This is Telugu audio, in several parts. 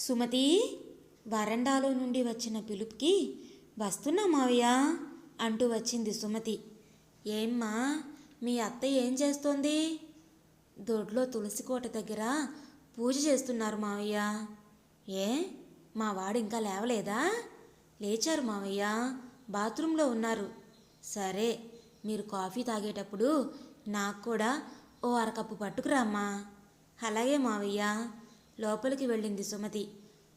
సుమతి వరండాలో నుండి వచ్చిన పిలుపుకి వస్తున్నా మావయ్య అంటూ వచ్చింది సుమతి. ఏమ్మా మీ అత్త ఏం చేస్తోంది? దొడ్లో తులసి కోట దగ్గర పూజ చేస్తున్నారు మావయ్య. ఏ? మా వాడు ఇంకా లేవలేదా? లేచారు మావయ్య బాత్రూంలో ఉన్నారు. సరే మీరు కాఫీ తాగేటప్పుడు నాకు కూడా ఓ అరకప్పు పట్టుకురామ్మా. అలాగే మావయ్య. లోపలికి వెళ్ళింది సుమతి.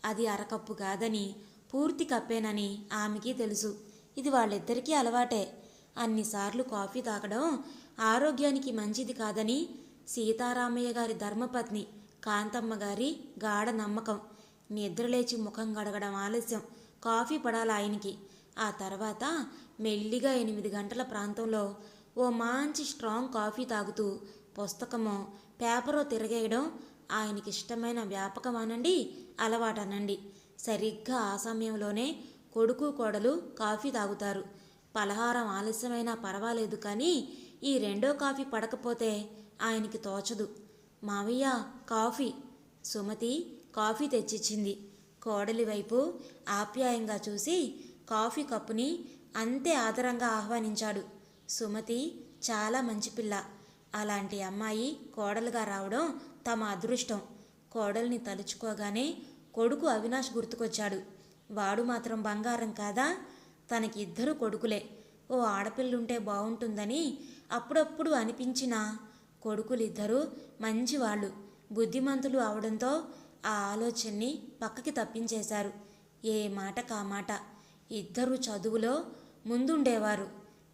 అది అరకప్పు కాదని పూర్తి కప్పేనని ఆమెకి తెలుసు. ఇది వాళ్ళిద్దరికీ అలవాటే. అన్నిసార్లు కాఫీ తాగడం ఆరోగ్యానికి మంచిది కాదని సీతారామయ్య గారి ధర్మపత్ని కాంతమ్మ గారి గాఢ నమ్మకం. నిద్రలేచి ముఖం గడగడం ఆలస్యం. కాఫీ పడాలి ఆయనకి. ఆ తర్వాత మెల్లిగా ఎనిమిది గంటల ప్రాంతంలో ఓ మంచి స్ట్రాంగ్ కాఫీ తాగుతూ పుస్తకమో పేపరో తిరగేయడం ఆయనకి ఇష్టమైన వ్యాపకం అనండి అలవాటనండి సరిగ్గా ఆ సమయంలోనే కొడుకు కోడలు కాఫీ తాగుతారు. పలహారం ఆలస్యమైనా పర్వాలేదు కానీ ఈ రెండో కాఫీ పడకపోతే ఆయనకి తోచదు. మావయ్య కాఫీ. సుమతి కాఫీ తెచ్చిచ్చింది. కోడలి వైపు ఆప్యాయంగా చూసి కాఫీ కప్పుని అంతే ఆదరంగా ఆహ్వానించాడు. సుమతి చాలా మంచి పిల్ల. అలాంటి అమ్మాయి కోడలుగా రావడం తమ అదృష్టం. కోడల్ని తలుచుకోగానే కొడుకు అవినాష్ గుర్తుకొచ్చాడు. వాడు మాత్రం బంగారం కాదా? తనకి ఇద్దరు కొడుకులే. ఓ ఆడపిల్లుంటే బాగుంటుందని అప్పుడప్పుడు అనిపించిన కొడుకులిద్దరూ మంచివాళ్ళు. బుద్ధిమంతులు అవడంతో ఆ ఆలోచనని పక్కకి తప్పించేశారు. ఏ మాట కా మాట. ఇద్దరు చదువులో ముందుండేవారు.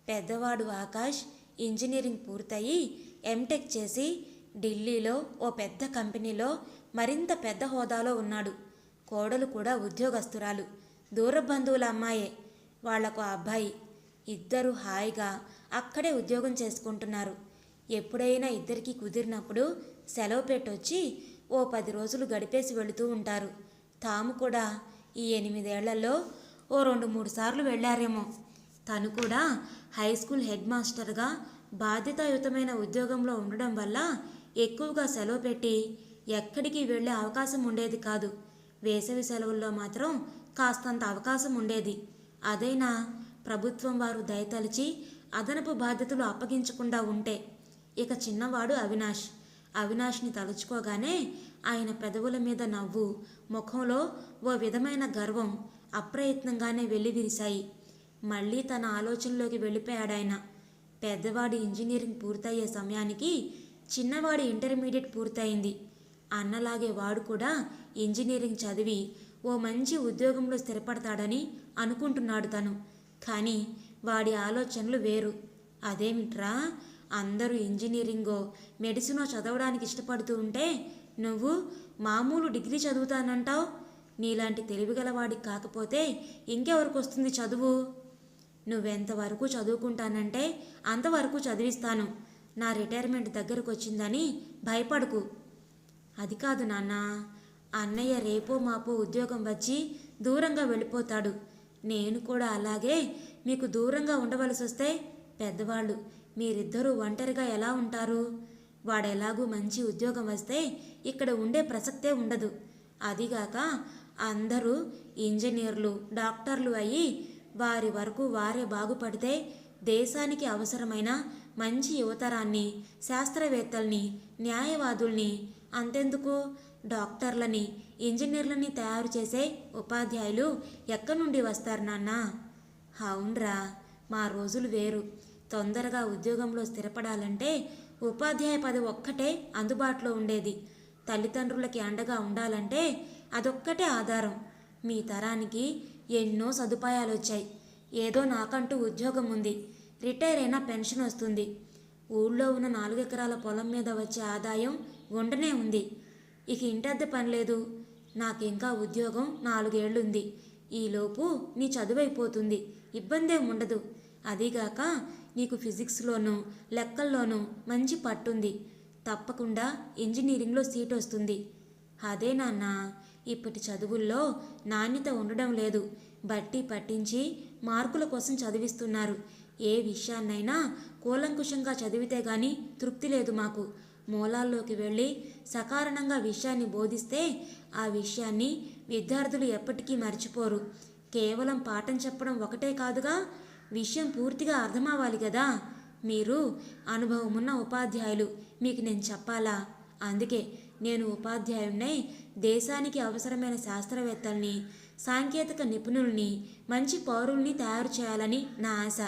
పెద్దవాడు ఆకాష్ ఇంజనీరింగ్ పూర్తయి ఎంటెక్ చేసి ఢిల్లీలో ఓ పెద్ద కంపెనీలో మరింత పెద్ద హోదాలో ఉన్నాడు. కోడలు కూడా ఉద్యోగస్తురాలు. దూర బంధువుల అమ్మాయే. వాళ్ళకు అబ్బాయి. ఇద్దరు హాయిగా అక్కడే ఉద్యోగం చేసుకుంటున్నారు. ఎప్పుడైనా ఇద్దరికి కుదిరినప్పుడు సెలవు పెట్టొచ్చి ఓ పది రోజులు గడిపేసి వెళుతూ ఉంటారు. తాము కూడా ఈ ఎనిమిదేళ్ళలో ఓ రెండు మూడు సార్లు వెళ్ళారేమో. తను కూడా హై స్కూల్ హెడ్ మాస్టర్గా బాధ్యతాయుతమైన ఉద్యోగంలో ఉండడం వల్ల ఎక్కువగా సెలవు పెట్టి ఎక్కడికి వెళ్ళే అవకాశం ఉండేది కాదు. వేసవి సెలవుల్లో మాత్రం కాస్తంత అవకాశం ఉండేది. అదైనా ప్రభుత్వం వారు దయతలిచి అదనపు బాధ్యతలు అప్పగించకుండా ఉంటే. ఇక చిన్నవాడు అవినాష్. అవినాష్ని తలుచుకోగానే ఆయన పెదవుల మీద నవ్వు ముఖంలో ఓ విధమైన గర్వం అప్రయత్నంగానే వెల్లివిరిశాయి మళ్ళీ తన ఆలోచనలోకి వెళ్ళిపోయాడాయన. పెద్దవాడి ఇంజనీరింగ్ పూర్తయ్యే సమయానికి చిన్నవాడి ఇంటర్మీడియట్ పూర్తయింది. అన్నలాగే వాడు కూడా ఇంజనీరింగ్ చదివి ఓ మంచి ఉద్యోగంలో స్థిరపడతాడని అనుకుంటున్నాడు తను. కానీ వాడి ఆలోచనలు వేరు. అదేమిట్రా? అందరూ ఇంజనీరింగో మెడిసినో చదవడానికి ఇష్టపడుతూ ఉంటే నువ్వు మామూలు డిగ్రీ చదువుతానంటావు? నీలాంటి తెలివిగలవాడికి కాకపోతే ఇంకెవరికి వస్తుంది చదువు? నువ్వెంతవరకు చదువుకుంటానంటే అంతవరకు చదివిస్తాను. నా రిటైర్మెంట్ దగ్గరకు వచ్చిందని భయపడకు. అది కాదు నాన్న. అన్నయ్య రేపో మాపో ఉద్యోగం వచ్చి దూరంగా వెళ్ళిపోతాడు. నేను కూడా అలాగే మీకు దూరంగా ఉండవలసి వస్తే పెద్దవాళ్ళు మీరిద్దరూ ఒంటరిగా ఎలా ఉంటారు? వాడెలాగూ మంచి ఉద్యోగం వస్తే ఇక్కడ ఉండే ప్రసక్తే ఉండదు. అదిగాక అందరూ ఇంజనీర్లు డాక్టర్లు అయ్యి వారి వరకు వారే బాగుపడితే దేశానికి అవసరమైన మంచి యువతరాన్ని శాస్త్రవేత్తల్ని న్యాయవాదుల్ని అంతెందుకు? డాక్టర్లని ఇంజనీర్లని తయారు చేసే ఉపాధ్యాయులు ఎక్కడి నుండి వస్తారు నాన్న? అవునరా మా రోజులు వేరు. తొందరగా ఉద్యోగంలో స్థిరపడాలంటే ఉపాధ్యాయ పదవి ఒక్కటే అందుబాటులో ఉండేది. తల్లిదండ్రులకి అండగా ఉండాలంటే అదొక్కటే ఆధారం. మీ తరానికి ఎన్నో సదుపాయాలు వచ్చాయి ఏదో నాకంటూ ఉద్యోగం ఉంది రిటైర్ అయినా పెన్షన్ వస్తుంది. ఊళ్ళో ఉన్న నాలుగు ఎకరాల పొలం మీద వచ్చే ఆదాయం ఉండనే ఉంది. ఇక ఇంటద్దె పని లేదు నాకు ఇంకా ఉద్యోగం నాలుగేళ్ళుంది. ఈలోపు నీ చదువైపోతుంది. ఇబ్బందేం ఉండదు. అదీగాక నీకు ఫిజిక్స్లోనూ లెక్కల్లోనూ మంచి పట్టుంది. తప్పకుండా ఇంజనీరింగ్లో సీట్ వస్తుంది అదే నాన్న ఇప్పటి చదువుల్లో నాణ్యత ఉండడం లేదు. బట్టి పట్టించి మార్కుల కోసం చదివిస్తున్నారు. ఏ విషయాన్నైనా కూలంకుషంగా చదివితే గాని తృప్తి లేదు మాకు. మూలాల్లోకి వెళ్ళి సకారణంగా విషయాన్ని బోధిస్తే ఆ విషయాన్ని విద్యార్థులు ఎప్పటికీ మర్చిపోరు. కేవలం పాఠం చెప్పడం ఒకటే కాదుగా విషయం పూర్తిగా అర్థమవ్వాలి కదా మీరు అనుభవం ఉన్న ఉపాధ్యాయులు మీకు నేను చెప్పాలా? అందుకే నేను ఉపాధ్యాయుడినై దేశానికి అవసరమైన శాస్త్రవేత్తల్ని సాంకేతిక నిపుణుల్ని మంచి పౌరుల్ని తయారు చేయాలని నా ఆశ.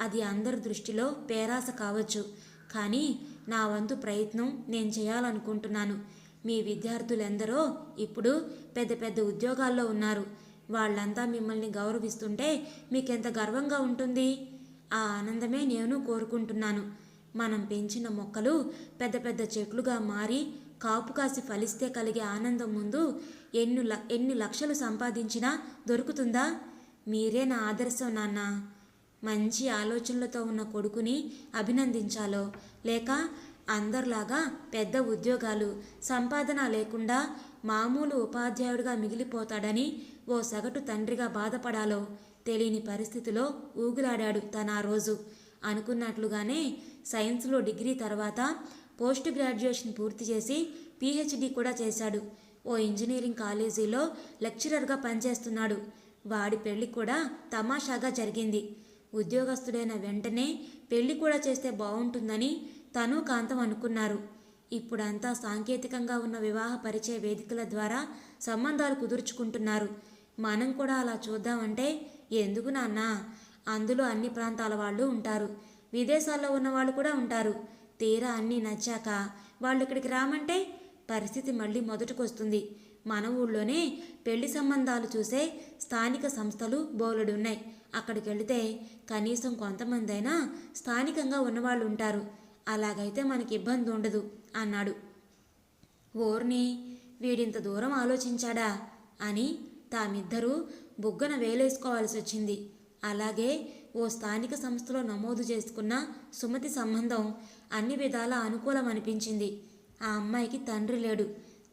అది అందరి దృష్టిలో పేరాస కావచ్చు. కానీ నా వంతు ప్రయత్నం నేను చేయాలనుకుంటున్నాను. మీ విద్యార్థులెందరో ఇప్పుడు పెద్ద పెద్ద ఉద్యోగాల్లో ఉన్నారు. వాళ్ళంతా మిమ్మల్ని గౌరవిస్తుంటే మీకెంత గర్వంగా ఉంటుంది? ఆ ఆనందమే నేను కోరుకుంటున్నాను. మనం పెంచిన మొక్కలు పెద్ద పెద్ద చెట్లుగా మారి కాపు కాసి ఫలిస్తే కలిగే ఆనందం ముందు ఎన్ని ఎన్ని లక్షలు సంపాదించినా దొరుకుతుందా? మీరే నా ఆదర్శం నాన్నా. మంచి ఆలోచనలతో ఉన్న కొడుకుని అభినందించాలో? లేక అందరిలాగా పెద్ద ఉద్యోగాలు సంపాదన లేకుండా మామూలు ఉపాధ్యాయుడిగా మిగిలిపోతాడని ఓ సగటు తండ్రిగా బాధపడాలో? తెలియని పరిస్థితిలో ఊగులాడాడు తన ఆ రోజు. అనుకున్నట్లుగానే సైన్స్లో డిగ్రీ తర్వాత పోస్ట్ గ్రాడ్యుయేషన్ పూర్తి చేసి పీహెచ్డీ కూడా చేశాడు. ఓ ఇంజనీరింగ్ కాలేజీలో లెక్చరర్గా పనిచేస్తున్నాడు. వాడి పెళ్ళి కూడా తమాషాగా జరిగింది. ఉద్యోగస్తుడైన వెంటనే పెళ్ళి కూడా చేస్తే బాగుంటుందని తను కాంతం అనుకున్నారు. ఇప్పుడంతా సాంకేతికంగా ఉన్న వివాహ పరిచయ వేదికల ద్వారా సంబంధాలు కుదుర్చుకుంటున్నారు. మనం కూడా అలా చూద్దామంటే ఎందుకు నాన్న? అందులో అన్ని ప్రాంతాల వాళ్ళు ఉంటారు. విదేశాల్లో ఉన్న వాళ్ళు కూడా ఉంటారు. తీరా అన్నీ నచ్చాక వాళ్ళు ఇక్కడికి రామంటే పరిస్థితి మళ్ళీ మొదటికొస్తుంది. మన ఊళ్ళోనే పెళ్ళి సంబంధాలు చూసే స్థానిక సంస్థలు బోలెడున్నాయి. అక్కడికి వెళితే కనీసం కొంతమందైనా స్థానికంగా ఉన్నవాళ్ళు ఉంటారు అలాగైతే మనకి ఇబ్బంది ఉండదు అన్నాడు. ఓర్ని వీడింత దూరం ఆలోచించాడా అని తామిద్దరూ బుగ్గన వేలేసుకోవాల్సి వచ్చింది అలాగే ఓ స్థానిక సంస్థలో నమోదు చేసుకున్న సుమతి సంబంధం అన్ని విధాలా అనుకూలం అనిపించింది ఆ అమ్మాయికి తండ్రి లేడు.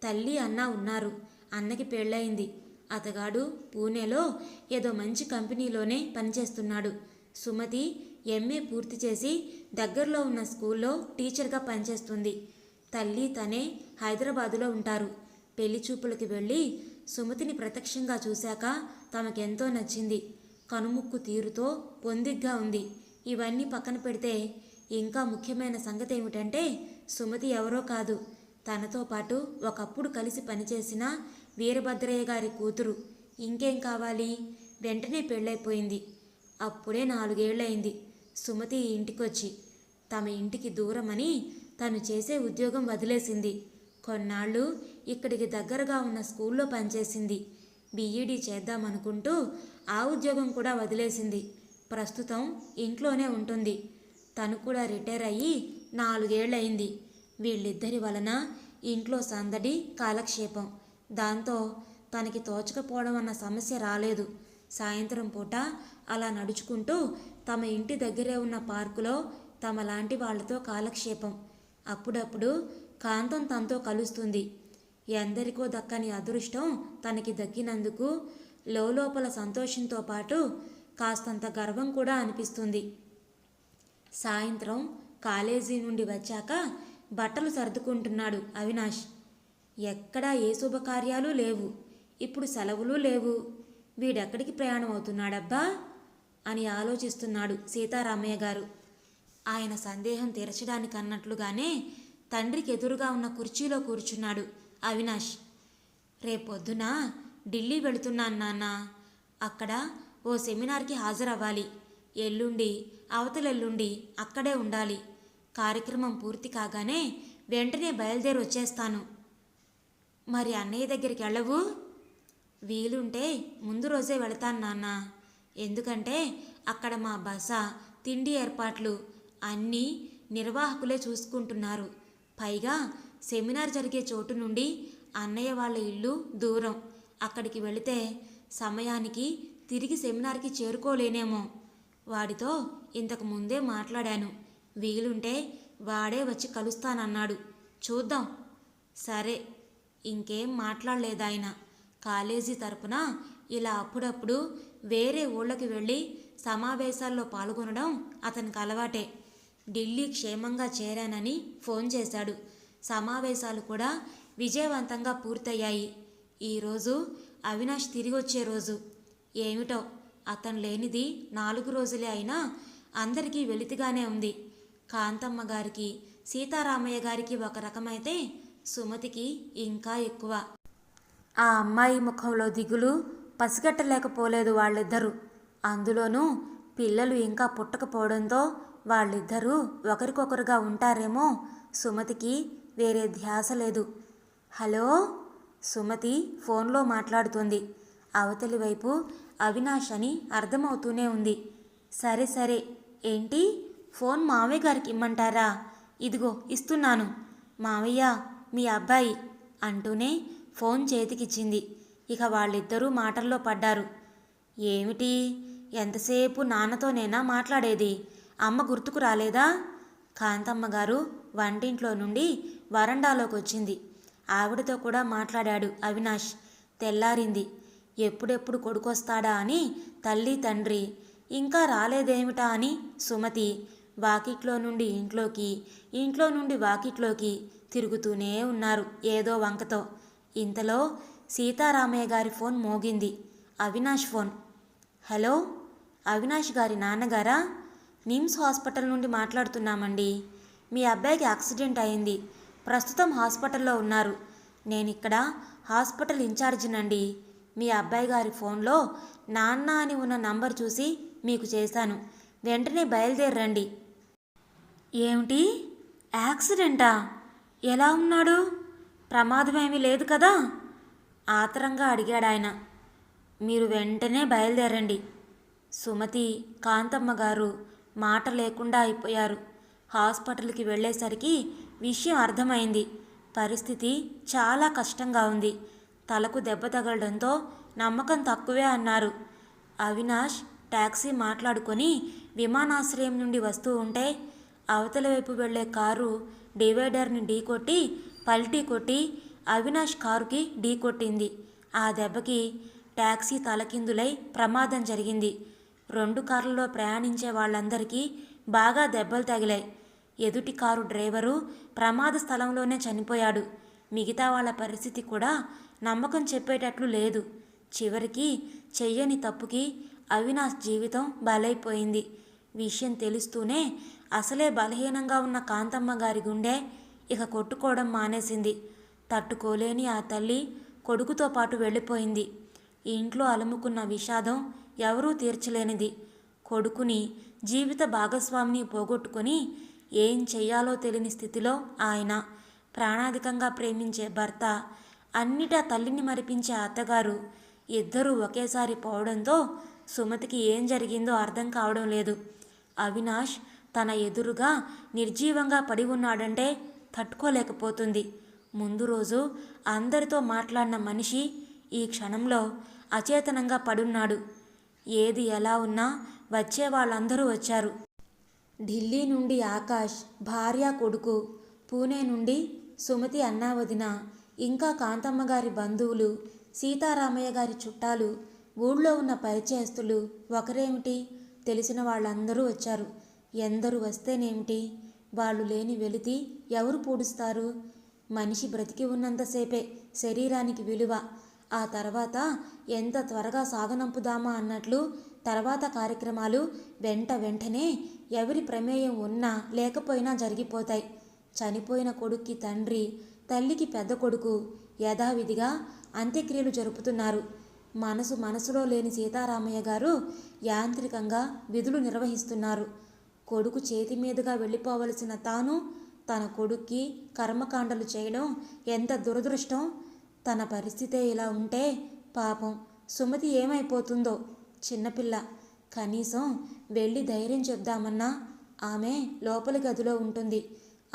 తల్లి అన్న ఉన్నారు. అన్నకి పెళ్ళయింది. అతగాడు పూణేలో ఏదో మంచి కంపెనీలోనే పనిచేస్తున్నాడు. సుమతి ఎంఏ పూర్తి చేసి దగ్గరలో ఉన్న స్కూల్లో టీచర్గా పనిచేస్తుంది. తల్లి తనే హైదరాబాదులో ఉంటారు. పెళ్ళి చూపులకి వెళ్ళి సుమతిని ప్రత్యక్షంగా చూశాక తమకెంతో నచ్చింది. కనుముక్కు తీరుతో పొందిగ్గా ఉంది. ఇవన్నీ పక్కన పెడితే ఇంకా ముఖ్యమైన సంగతి ఏమిటంటే సుమతి ఎవరో కాదు. తనతో పాటు ఒకప్పుడు కలిసి పనిచేసిన వీరభద్రయ్య గారి కూతురు. ఇంకేం కావాలి? వెంటనే పెళ్ళైపోయింది అప్పుడే నాలుగేళ్ళయింది సుమతి ఇంటికొచ్చి తమ ఇంటికి దూరమని తను చేసే ఉద్యోగం వదిలేసింది. కొన్నాళ్ళు ఇక్కడికి దగ్గరగా ఉన్న స్కూల్లో పనిచేసింది. బీఈడీ చేద్దామనుకుంటూ ఆ ఉద్యోగం కూడా వదిలేసింది. ప్రస్తుతం ఇంట్లోనే ఉంటుంది. తను కూడా రిటైర్ అయ్యి నాలుగేళ్ళయింది వీళ్ళిద్దరి వలన ఇంట్లో సందడి కాలక్షేపం. దాంతో తనకి తోచకపోవడం అన్న సమస్య రాలేదు. సాయంత్రం పూట అలా నడుచుకుంటూ తమ ఇంటి దగ్గరే ఉన్న పార్కులో తమ లాంటి వాళ్ళతో కాలక్షేపం. అప్పుడప్పుడు కాంతం తనతో కలుస్తుంది. ఎందరికో దక్కని అదృష్టం తనకి దక్కినందుకు లోపల సంతోషంతో పాటు కాస్తంత గర్వం కూడా అనిపిస్తుంది. సాయంత్రం కాలేజీ నుండి వచ్చాక బట్టలు సర్దుకుంటున్నాడు అవినాష్. ఎక్కడా ఏ శుభకార్యాలు లేవు. ఇప్పుడు సెలవులు లేవు. వీడెక్కడికి ప్రయాణం అవుతున్నాడబ్బా అని ఆలోచిస్తున్నాడు సీతారామయ్య గారు. ఆయన సందేహం తీర్చడానికి అన్నట్లుగానే తండ్రికి ఎదురుగా ఉన్న కుర్చీలో కూర్చున్నాడు అవినాష్. రేపొద్దున? ఢిల్లీ వెళుతున్నాను నాన్న. అక్కడ ఓ సెమినార్కి హాజరవ్వాలి. ఎల్లుండి అవతలెల్లుండి అక్కడే ఉండాలి. కార్యక్రమం పూర్తి కాగానే వెంటనే బయలుదేరి వచ్చేస్తాను మరి అన్నయ్య దగ్గరికి వెళ్ళవు? వీలుంటే ముందు రోజే వెళతాను నాన్న. ఎందుకంటే అక్కడ మా బస తిండి ఏర్పాట్లు అన్నీ నిర్వాహకులే చూసుకుంటున్నారు. పైగా సెమినార్ జరిగే చోటు నుండి అన్నయ్య వాళ్ళ ఇల్లు దూరం. అక్కడికి వెళితే సమయానికి తిరిగి సెమినార్కి చేరుకోలేనేమో. వాడితో ఇంతకు ముందే మాట్లాడాను. వీలుంటే వాడే వచ్చి కలుస్తానన్నాడు. చూద్దాం. సరే. ఇంకేం మాట్లాడలేదాయన. కాలేజీ తరపున ఇలా అప్పుడప్పుడు వేరే ఊళ్ళకి వెళ్ళి సమావేశాల్లో పాల్గొనడం అతనికి అలవాటే. ఢిల్లీ క్షేమంగా చేరానని ఫోన్ చేశాడు. సమావేశాలు కూడా విజయవంతంగా పూర్తయ్యాయి. ఈరోజు అవినాష్ తిరిగి వచ్చే రోజు. ఏమిటో అతను లేనిది నాలుగు రోజులే అయినా అందరికీ వెలితిగానే ఉంది. కాంతమ్మ గారికి సీతారామయ్య గారికి ఒక రకమైతే సుమతికి ఇంకా ఎక్కువ. ఆ అమ్మాయి ముఖంలో దిగులు పసిగట్టలేకపోలేదు వాళ్ళిద్దరూ. అందులోనూ పిల్లలు ఇంకా పుట్టకపోవడంతో వాళ్ళిద్దరూ ఒకరికొకరుగా ఉంటారేమో సుమతికి వేరే ధ్యాస లేదు. హలో? సుమతి ఫోన్లో మాట్లాడుతుంది. అవతలి వైపు అవినాష్ అని అర్థమవుతూనే ఉంది. సరే సరే. ఏంటి? ఫోన్ మావయ్య గారికి ఇమ్మంటారా? ఇదిగో ఇస్తున్నాను. మావయ్య మీ అబ్బాయి అంటూనే ఫోన్ చేతికిచ్చింది. ఇక వాళ్ళిద్దరూ మాటల్లో పడ్డారు. ఏమిటి? ఎంతసేపు నాన్నతోనేనా మాట్లాడేది? అమ్మ గుర్తుకు రాలేదా? కాంతమ్మ గారు వంటింట్లో నుండి వరండాలోకి వచ్చింది ఆవిడతో కూడా మాట్లాడాడు అవినాష్. తెల్లారింది. ఎప్పుడెప్పుడు కొడుకొస్తాడా అని తల్లి తండ్రి ఇంకా రాలేదేమిటా అని సుమతి వాకిట్లో నుండి ఇంట్లోకి ఇంట్లో నుండి వాకిట్లోకి తిరుగుతూనే ఉన్నారు ఏదో వంకతో. ఇంతలో సీతారామయ్య గారి ఫోన్ మోగింది. అవినాష్ ఫోన్. హలో? అవినాష్ గారి నాన్నగారా? నిమ్స్ హాస్పిటల్ నుండి మాట్లాడుతున్నామండి. మీ అబ్బాయికి యాక్సిడెంట్ అయింది. ప్రస్తుతం హాస్పిటల్లో ఉన్నారు. నేను ఇక్కడ హాస్పిటల్ ఇన్ఛార్జినండి. మీ అబ్బాయి గారి ఫోన్లో నాన్న అని ఉన్న నంబర్ చూసి మీకు చేశాను. వెంటనే బయలుదేరండి ఏమిటి? యాక్సిడెంటా? ఎలా ఉన్నాడు? ప్రమాదమేమీ లేదు కదా? ఆతరంగా అడిగాడు ఆయన మీరు వెంటనే బయలుదేరండి. సుమతి కాంతమ్మ గారు మాట లేకుండా అయిపోయారు. హాస్పిటల్కి వెళ్ళేసరికి విషయం అర్థమైంది. పరిస్థితి చాలా కష్టంగా ఉంది. తలకు దెబ్బ తగలడంతో నమ్మకం తక్కువే అన్నారు. అవినాష్ టాక్సీ మాట్లాడుకొని విమానాశ్రయం నుండి వస్తూ ఉంటే అవతల వైపు వెళ్ళే కారు డివైడర్ని ఢీకొట్టి పల్టీ కొట్టి అవినాష్ కారుకి ఢీకొట్టింది ఆ దెబ్బకి ట్యాక్సీ తలకిందులై ప్రమాదం జరిగింది. రెండు కార్లలో ప్రయాణించే వాళ్ళందరికీ బాగా దెబ్బలు తగిలాయి. ఎదుటి కారు డ్రైవరు ప్రమాద స్థలంలోనే చనిపోయాడు. మిగతా వాళ్ళ పరిస్థితి కూడా నమ్మకం చెప్పేటట్లు లేదు. చివరికి చెయ్యని తప్పుకి అవినాష్ జీవితం బలైపోయింది. విషయం తెలుస్తూనే అసలే బలహీనంగా ఉన్న కాంతమ్మ గారి గుండె ఇక కొట్టుకోవడం మానేసింది. తట్టుకోలేని ఆ తల్లి కొడుకుతో పాటు వెళ్ళిపోయింది. ఇంట్లో అలుముకున్న విషాదం ఎవరూ తీర్చలేనిది. కొడుకుని జీవిత భాగస్వామిని పోగొట్టుకొని ఏం చెయ్యాలో తెలియని స్థితిలో ఆయన. ప్రాణాధికంగా ప్రేమించే భర్త అన్నిటా తల్లిని మరిపించే అత్తగారు ఇద్దరూ ఒకేసారి పోవడంతో సుమతికి ఏం జరిగిందో అర్థం కావడం లేదు. అవినాష్ తన ఎదురుగా నిర్జీవంగా పడి ఉన్నాడంటే తట్టుకోలేకపోతుంది. ముందు రోజు అందరితో మాట్లాడిన మనిషి ఈ క్షణంలో అచేతనంగా పడున్నాడు. ఏది ఎలా ఉన్నా వచ్చే వాళ్ళందరూ వచ్చారు. ఢిల్లీ నుండి ఆకాష్ భార్య కొడుకు పూణే నుండి సుమతి అన్నావదిన ఇంకా కాంతమ్మ గారి బంధువులు సీతారామయ్య గారి చుట్టాలు ఊళ్ళో ఉన్న పరిచయస్తులు ఒకరేమిటి తెలిసిన వాళ్ళందరూ వచ్చారు. ఎందరు వస్తేనేమిటి? వాళ్ళు లేని వెలితి ఎవరు పూడుస్తారు? మనిషి బ్రతికి ఉన్నంతసేపే శరీరానికి విలువ. ఆ తర్వాత ఎంత త్వరగా సాగనంపుదామా అన్నట్లు తర్వాత కార్యక్రమాలు వెంట వెంటనే ఎవరి ప్రమేయం ఉన్నా లేకపోయినా జరిగిపోతాయి. చనిపోయిన కొడుక్కి తండ్రి తల్లికి పెద్ద కొడుకు యథావిధిగా అంత్యక్రియలు జరుపుతున్నారు. మనసు మనసులో లేని సీతారామయ్య గారు యాంత్రికంగా విధులు నిర్వహిస్తున్నారు. కొడుకు చేతి మీదుగా వెళ్ళిపోవలసిన తాను తన కొడుక్కి కర్మకాండలు చేయడం ఎంత దురదృష్టం? తన పరిస్థితే ఇలా ఉంటే పాపం. సుమతి ఏమైపోతుందో? చిన్నపిల్ల. కనీసం వెళ్ళి ధైర్యం చెప్దామన్నా ఆమె లోపలి గదిలో ఉంటుంది.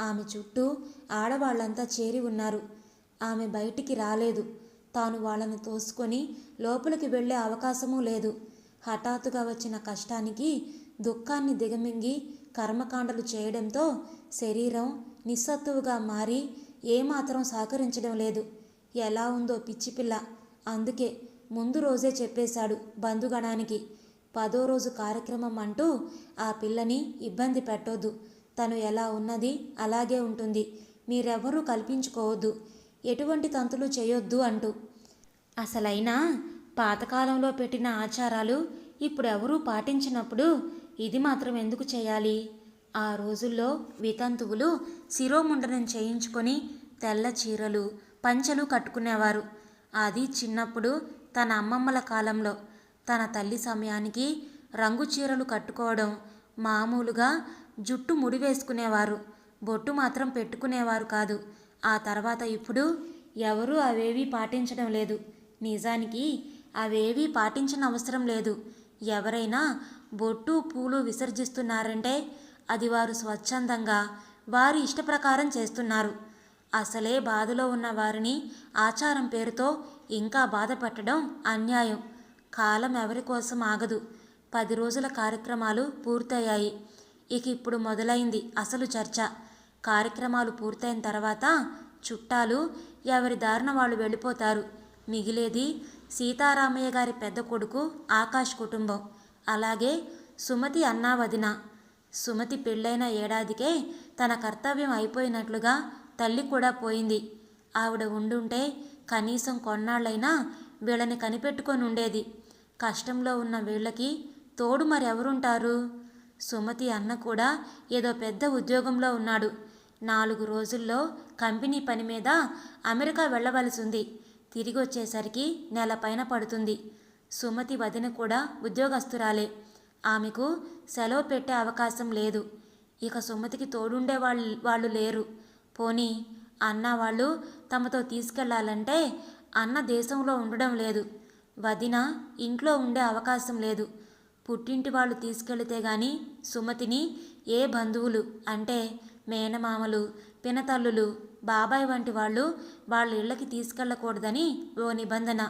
ఆమె చుట్టూ ఆడవాళ్ళంతా చేరి ఉన్నారు. ఆమె బయటికి రాలేదు. తాను వాళ్ళను తోసుకొని లోపలికి వెళ్ళే అవకాశమూ లేదు. హఠాత్తుగా వచ్చిన కష్టానికి దుఃఖాన్ని దిగమింగి కర్మకాండలు చేయడంతో శరీరం నిస్సత్తువుగా మారి ఏమాత్రం సహకరించడం లేదు. ఎలా ఉందో పిచ్చిపిల్ల అందుకే ముందు రోజే చెప్పేశాడు బంధుగణానికి. పదో రోజు కార్యక్రమం అంటూ ఆ పిల్లని ఇబ్బంది పెట్టొద్దు. తను ఎలా ఉన్నది అలాగే ఉంటుంది. మీరెవ్వరూ కల్పించుకోవద్దు. ఎటువంటి తంతులు చేయొద్దు అంటూ. అసలైనా పాతకాలంలో పెట్టిన ఆచారాలు ఇప్పుడు ఎవరూ పాటించినప్పుడు ఇది మాత్రం ఎందుకు చేయాలి? ఆ రోజుల్లో వితంతువులు శిరోముండనం చేయించుకొని తెల్ల చీరలు పంచలు కట్టుకునేవారు. అది చిన్నప్పుడు తన అమ్మమ్మల కాలంలో. తన తల్లి సమయానికి రంగు చీరలు కట్టుకోవడం మామూలుగా జుట్టు ముడి వేసుకునేవారు బొట్టు మాత్రం పెట్టుకునేవారు కాదు. ఆ తర్వాత ఇప్పుడు ఎవరూ అవేవీ పాటించడం లేదు. నిజానికి అవేవీ పాటించిన అవసరం లేదు. ఎవరైనా బొట్టు పూలు విసర్జిస్తున్నారంటే అది వారు స్వచ్ఛందంగా వారి ఇష్టప్రకారం చేస్తున్నారు. అసలే బాధలో ఉన్న వారిని ఆచారం పేరుతో ఇంకా బాధపెట్టడం అన్యాయం. కాలం ఎవరి కోసం ఆగదు. పది రోజుల కార్యక్రమాలు పూర్తయ్యాయి. ఇక ఇప్పుడు మొదలైంది అసలు చర్చ. కార్యక్రమాలు పూర్తయిన తర్వాత చుట్టాలు ఎవరి దారిన వాళ్ళు వెళ్ళిపోతారు. మిగిలేది సీతారామయ్య గారి పెద్ద కొడుకు ఆకాష్ కుటుంబం. అలాగే సుమతి అన్నా వదిన సుమతి పెళ్ళైన ఏడాదికే తన కర్తవ్యం అయిపోయినట్లుగా తల్లి కూడా పోయింది. ఆవిడ ఉండుంటే కనీసం కొన్నాళ్ళైనా వీళ్ళని కనిపెట్టుకొని ఉండేది కష్టంలో ఉన్న వీళ్ళకి తోడు మరెవరుంటారు? సుమతి అన్న కూడా ఏదో పెద్ద ఉద్యోగంలో ఉన్నాడు. నాలుగు రోజుల్లో కంపెనీ పని మీద అమెరికా వెళ్ళవలసి ఉంది తిరిగి వచ్చేసరికి నెల పైన పడుతుంది. సుమతి వదిన కూడా ఉద్యోగస్తురాలే. ఆమెకు సెలవు పెట్టే అవకాశం లేదు. ఇక సుమతికి తోడుండే వాళ్ళు వాళ్ళు లేరు. పోనీ అన్న వాళ్ళు తమతో తీసుకెళ్ళాలంటే అన్న దేశంలో ఉండడం లేదు. వదిన ఇంట్లో ఉండే అవకాశం లేదు. పుట్టింటి వాళ్ళు తీసుకెళితే గాని సుమతిని ఏ బంధువులు అంటే మేనమామలు పినతల్లులు బాబాయ్ వంటి వాళ్ళు వాళ్ళ ఇళ్ళకి తీసుకెళ్ళకూడదని ఓ నిబంధన.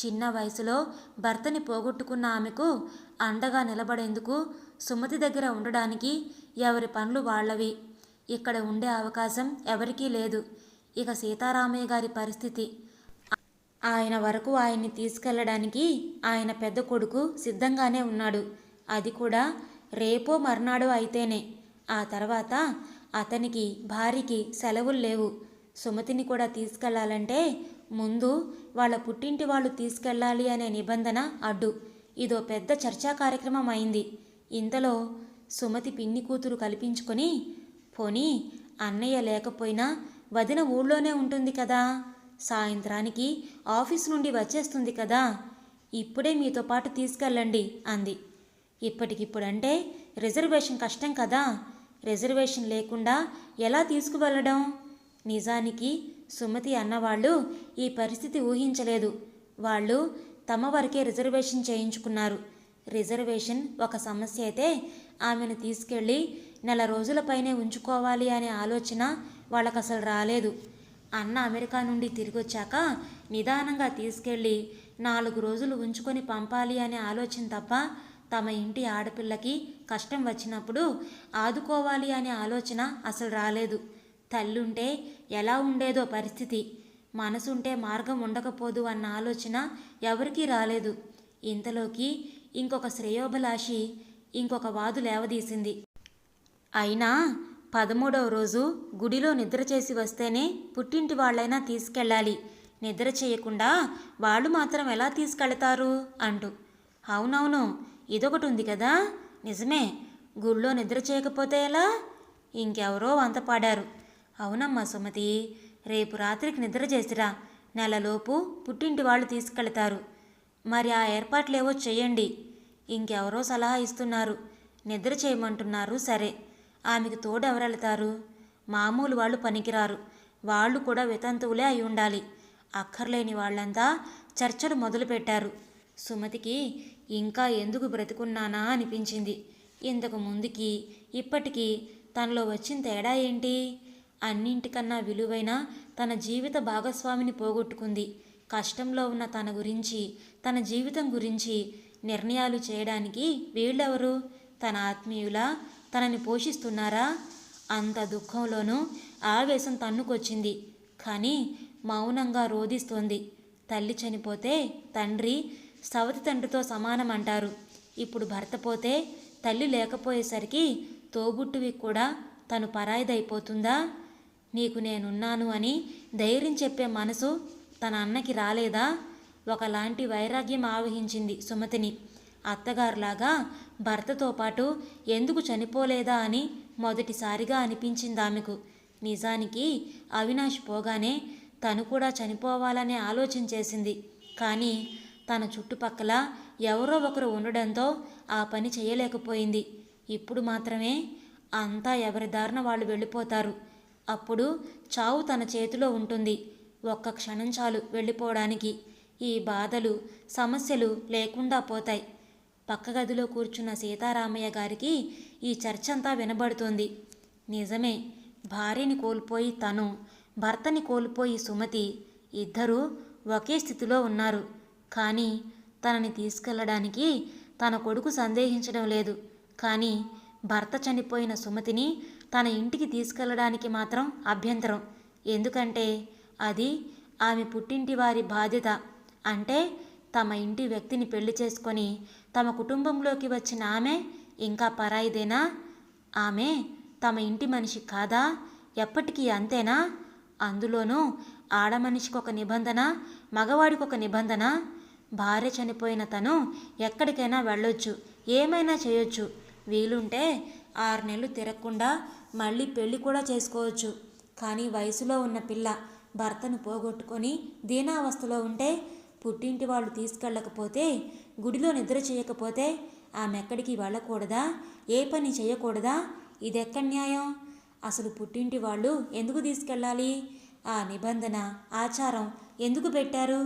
చిన్న వయసులో భర్తని పోగొట్టుకున్న ఆమెకు అండగా నిలబడేందుకు సుమతి దగ్గర ఉండడానికి ఎవరి పనులు వాళ్ళవి. ఇక్కడ ఉండే అవకాశం ఎవరికీ లేదు. ఇక సీతారామయ్య గారి పరిస్థితి. ఆయన వరకు ఆయన్ని తీసుకెళ్ళడానికి ఆయన పెద్ద కొడుకు సిద్ధంగానే ఉన్నాడు. అది కూడా రేపో మర్నాడు అయితేనే. ఆ తర్వాత అతనికి భార్యకి సెలవులు లేవు. సుమతిని కూడా తీసుకెళ్ళాలంటే ముందు వాళ్ళ పుట్టింటి వాళ్ళు తీసుకెళ్ళాలి అనే నిబంధన అడ్డు. ఇదో పెద్ద చర్చా కార్యక్రమం అయింది. ఇంతలో సుమతి పిన్ని కూతురు కల్పించుకొని పోనీ అన్నయ్య లేకపోయినా వదిన ఊళ్ళోనే ఉంటుంది కదా. సాయంత్రానికి ఆఫీస్ నుండి వచ్చేస్తుంది కదా. ఇప్పుడే మీతో పాటు తీసుకెళ్ళండి అంది. ఇప్పటికిప్పుడంటే రిజర్వేషన్ కష్టం కదా. రిజర్వేషన్ లేకుండా ఎలా తీసుకువెళ్ళడం? నిజానికి సుమతి అన్నవాళ్ళు ఈ పరిస్థితి ఊహించలేదు. వాళ్ళు తమ వరకే రిజర్వేషన్ చేయించుకున్నారు. రిజర్వేషన్ ఒక సమస్య అయితే ఆమెను తీసుకెళ్ళి నెల రోజులపైనే ఉంచుకోవాలి అనే ఆలోచన వాళ్ళకు అసలు రాలేదు. అన్న అమెరికా నుండి తిరిగి వచ్చాక నిదానంగా తీసుకెళ్ళి నాలుగు రోజులు ఉంచుకొని పంపాలి అనే ఆలోచన తప్ప తమ ఇంటి ఆడపిల్లకి కష్టం వచ్చినప్పుడు ఆదుకోవాలి అనే ఆలోచన అసలు రాలేదు. తల్లుంటే ఎలా ఉండేదో పరిస్థితి. మనసుంటే మార్గం ఉండకపోదు అన్న ఆలోచన ఎవరికీ రాలేదు. ఇంతలోకి ఇంకొక శ్రేయోభిలాషి ఇంకొక వాదు లేవదీసింది. అయినా పదమూడవ రోజు గుడిలో నిద్ర చేసి వస్తేనే పుట్టింటి వాళ్ళైనా తీసుకెళ్ళాలి. నిద్ర చేయకుండా వాళ్ళు మాత్రం ఎలా తీసుకెళ్తారు? అంటూ. అవునవును ఇదొకటి ఉంది కదా. నిజమే గుళ్ళో నిద్ర చేయకపోతే ఎలా? ఇంకెవరో వంత పాడారు. అవునమ్మా సుమతి. రేపు రాత్రికి నిద్ర చేసిరా. నెలలోపు పుట్టింటి వాళ్ళు తీసుకెళ్తారు. మరి ఆ ఏర్పాట్లేవో చేయండి ఇంకెవరో సలహా ఇస్తున్నారు. నిద్ర చేయమంటున్నారు సరే. ఆమెకు తోడు ఎవరెళ్తారు మామూలు వాళ్ళు పనికిరారు. వాళ్ళు కూడా వితంతువులే అయి ఉండాలి. అక్కర్లేని వాళ్ళంతా చర్చలు మొదలుపెట్టారు. సుమతికి ఇంకా ఎందుకు బ్రతికున్నానా అనిపించింది. ఇంతకు ముందుకి ఇప్పటికీ తనలో వచ్చిన తేడా ఏంటి? అన్నింటికన్నా విలువైన తన జీవిత భాగస్వామిని పోగొట్టుకుంది. కష్టంలో ఉన్న తన గురించి తన జీవితం గురించి నిర్ణయాలు చేయడానికి వీళ్ళెవరు? తన ఆత్మీయులా? తనని పోషిస్తున్నారా? అంత దుఃఖంలోనూ ఆవేశం తన్నుకొచ్చింది. కానీ మౌనంగా రోధిస్తోంది. తల్లి చనిపోతే తండ్రి సవతి తండ్రితో సమానం అంటారు ఇప్పుడు భర్త పోతే తల్లి లేకపోయేసరికి తోబుట్టువి కూడా తను పరాయిదైపోతుందా? నీకు నేనున్నాను అని ధైర్యం చెప్పే మనసు తన అన్నకి రాలేదా? ఒకలాంటి వైరాగ్యం ఆవహించింది సుమతిని. అత్తగారులాగా భర్తతో పాటు ఎందుకు చనిపోలేదా అని మొదటిసారిగా అనిపించింది ఆమెకు. నిజానికి అవినాష్ పోగానే తను కూడా చనిపోవాలనే ఆలోచన చేసింది. కానీ తన చుట్టుపక్కల ఎవరో ఒకరు ఉండడంతో ఆ పని చేయలేకపోయింది. ఇప్పుడు మాత్రమే అంతా ఎవరి దారిన వాళ్ళు వెళ్ళిపోతారు. అప్పుడు చావు తన చేతిలో ఉంటుంది. ఒక్క క్షణం చాలు వెళ్ళిపోవడానికి. ఈ బాధలు సమస్యలు లేకుండా పోతాయి. పక్క గదిలో కూర్చున్న సీతారామయ్య గారికి ఈ చర్చంతా వినబడుతోంది. నిజమే భార్యని కోల్పోయి తను భర్తని కోల్పోయి సుమతి ఇద్దరూ ఒకే స్థితిలో ఉన్నారు. కానీ తనని తీసుకెళ్ళడానికి తన కొడుకు సందేహించడం లేదు. కానీ భర్త చనిపోయిన సుమతిని తన ఇంటికి తీసుకెళ్ళడానికి మాత్రం అభ్యంతరం. ఎందుకంటే అది ఆమె పుట్టింటి వారి బాధ్యత. అంటే తమ ఇంటి వ్యక్తిని పెళ్ళి చేసుకొని తమ కుటుంబంలోకి వచ్చిన ఆమె ఇంకా పరాయిదేనా? ఆమె తమ ఇంటి మనిషి కాదా? ఎప్పటికీ అంతేనా? అందులోనూ ఆడమనిషికి ఒక నిబంధన మగవాడికి ఒక నిబంధన. భార్య చనిపోయిన తను ఎక్కడికైనా వెళ్ళొచ్చు ఏమైనా చేయొచ్చు. వీలుంటే ఆరు నెలలు తిరగకుండా మళ్ళీ పెళ్ళి కూడా చేసుకోవచ్చు. కానీ వయసులో ఉన్న పిల్ల భర్తను పోగొట్టుకొని దీనావస్థలో ఉంటే పుట్టింటి వాళ్ళు తీసుకెళ్ళకపోతే గుడిలో నిద్ర చేయకపోతే ఆమె ఎక్కడికి వెళ్ళకూడదా? ఏ పని చేయకూడదా? ఇదెక్కడ న్యాయం? అసలు పుట్టింటి వాళ్ళు ఎందుకు తీసుకెళ్ళాలి? ఆ నిబంధన ఆచారం ఎందుకు పెట్టారు?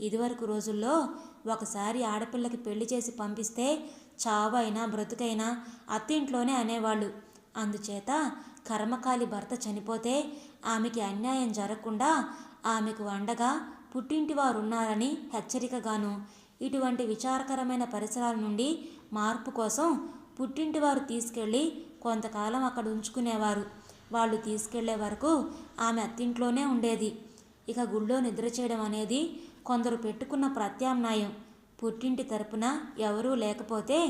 ఇదివరకు రోజుల్లో ఒకసారి ఆడపిల్లకి పెళ్ళి చేసి పంపిస్తే చావైనా బ్రతుకైనా అత్తింట్లోనే అనేవాళ్ళు. అందుచేత కర్మకాలి భర్త చనిపోతే ఆమెకి అన్యాయం జరగకుండా ఆమెకు అండగా పుట్టింటి వారు ఉన్నారని హెచ్చరికగాను ఇటువంటి విచారకరమైన పరిసరాల నుండి మార్పు కోసం పుట్టింటి వారు తీసుకెళ్ళి కొంతకాలం అక్కడ ఉంచుకునేవారు. వాళ్ళు తీసుకెళ్ళే వరకు ఆమె అత్తింట్లోనే ఉండేది. ఇక గుళ్ళో నిద్ర చేయడం అనేది కొందరు పెట్టుకున్న ప్రత్యామ్నాయం. పుట్టింటి తరపున ఎవరూ లేకపోతే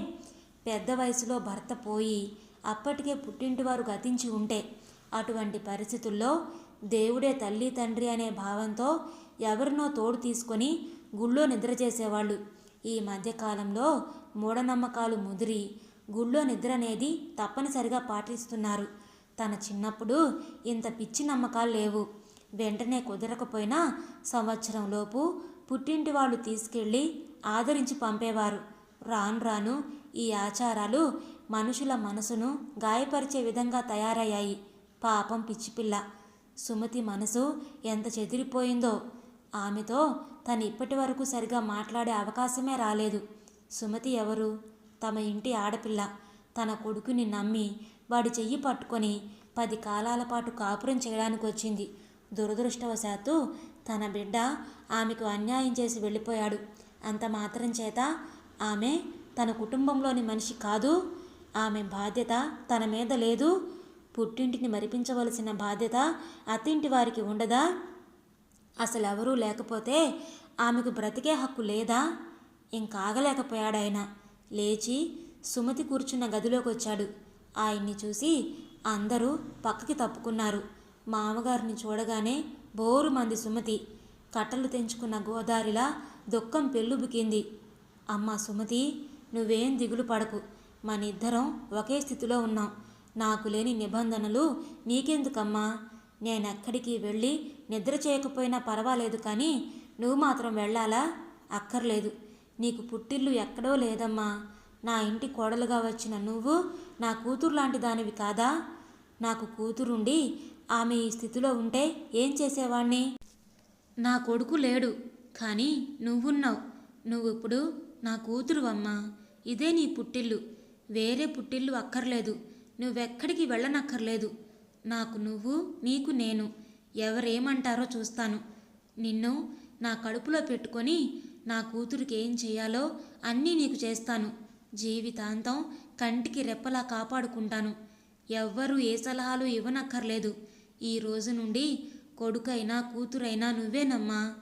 పెద్ద వయసులో భర్త పోయి అప్పటికే పుట్టింటి వారు గతించి ఉంటే అటువంటి పరిస్థితుల్లో దేవుడే తల్లి తండ్రి అనే భావంతో ఎవరినో తోడు తీసుకొని గుళ్ళో నిద్ర చేసేవాళ్ళు. ఈ మధ్యకాలంలో మూఢనమ్మకాలు ముదిరి గుళ్ళో నిద్ర అనేది తప్పనిసరిగా పాటిస్తున్నారు. తన చిన్నప్పుడు ఇంత పిచ్చి నమ్మకాలు లేవు. వెంటనే కుదరకపోయినా సంవత్సరంలోపు పుట్టింటి వాళ్ళు తీసుకెళ్ళి ఆదరించి పంపేవారు. రాను రాను ఈ ఆచారాలు మనుషుల మనసును గాయపరిచే విధంగా తయారయ్యాయి. పాపం పిచ్చిపిల్ల. సుమతి మనసు ఎంత చెదిరిపోయిందో. ఆమెతో తను ఇప్పటి వరకు సరిగా మాట్లాడే అవకాశమే రాలేదు. సుమతి ఎవరు? తమ ఇంటి ఆడపిల్ల. తన కొడుకుని నమ్మి వాడి చెయ్యి పట్టుకొని పది కాలాల పాటు కాపురం చేయడానికి వచ్చింది. దురదృష్టవశాత్తు తన బిడ్డ ఆమెకు అన్యాయం చేసి వెళ్ళిపోయాడు. అంత మాత్రం చేత ఆమె తన కుటుంబంలోని మనిషి కాదు ఆమె బాధ్యత తన మీద లేదు. పుట్టింటిని మరిపించవలసిన బాధ్యత అత్తింటి వారికి ఉండదా? అసలు ఎవరూ లేకపోతే ఆమెకు బ్రతికే హక్కు లేదా? ఇంకాగలేకపోయాడాయన. లేచి సుమతి కూర్చున్న గదిలోకి వచ్చాడు ఆయన్ని చూసి అందరూ పక్కకి తప్పుకున్నారు. మామగారిని చూడగానే బోరు మంది సుమతి. కట్టలు తెంచుకున్న గోదారిలా దుఃఖం పెళ్ళుబుకింది. అమ్మ సుమతి నువ్వేం దిగులు పడకు మనిద్దరం ఒకే స్థితిలో ఉన్నాం. నాకు లేని నిబంధనలు నీకెందుకమ్మా? నేనెక్కడికి వెళ్ళి నిద్ర చేయకపోయినా పర్వాలేదు కానీ నువ్వు మాత్రం వెళ్ళాలా? అక్కర్లేదు. నీకు పుట్టిల్లు ఎక్కడో లేదమ్మా. నా ఇంటి కోడలుగా వచ్చిన నువ్వు నా కూతురు లాంటి దానివి కాదా? నాకు కూతురుండి ఆమె ఈ స్థితిలో ఉంటే ఏం చేసేవాణ్ణి? నా కొడుకు లేడు కానీ నువ్వున్నావు. నువ్వు ఇప్పుడు నా కూతురువమ్మా. ఇదే నీ పుట్టిల్లు. వేరే పుట్టిల్లు అక్కర్లేదు. నువ్వెక్కడికి వెళ్ళనక్కర్లేదు. నాకు నువ్వు నీకు నేను. ఎవరేమంటారో చూస్తాను. నిన్ను నా కడుపులో పెట్టుకొని నా కూతురికి ఏం చేయాలో అన్నీ నీకు చేస్తాను. జీవితాంతం కంటికి రెప్పలా కాపాడుకుంటాను. ఎవ్వరూ ఏ సలహాలు ఇవ్వనక్కర్లేదు. ఈ రోజు నుండి కొడుకైనా కూతురైనా నువ్వేనమ్మా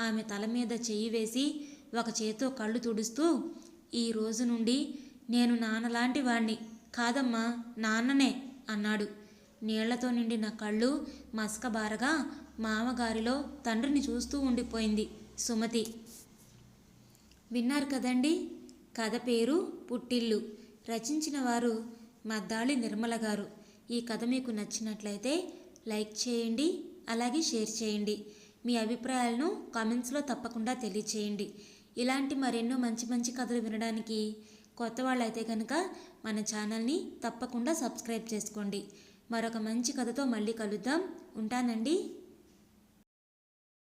ఆమె తల మీద చెయ్యి వేసి ఒక చేతో కళ్ళు తుడుస్తూ ఈ రోజు నుండి నేను నాన్నలాంటి వాణ్ణి. కాదమ్మా నాన్ననే అన్నాడు. నీళ్ళతో నిండిన కళ్ళు మసకబారగా మామగారిలో తండ్రిని చూస్తూ ఉండిపోయింది సుమతి. విన్నారు కదండి? కథ పేరు పుట్టిల్లు. రచించిన వారు మద్దాళి నిర్మల గారు. ఈ కథ మీకు నచ్చినట్లయితే లైక్ చేయండి అలాగే షేర్ చేయండి. మీ అభిప్రాయాలను కామెంట్స్లో తప్పకుండా తెలియచేయండి. ఇలాంటి మరెన్నో మంచి మంచి కథలు వినడానికి కొత్త వాళ్ళైతే కనుక మన ఛానల్ని తప్పకుండా సబ్స్క్రైబ్ చేసుకోండి. మరొక మంచి కథతో మళ్ళీ కలుద్దాం. ఉంటానండి.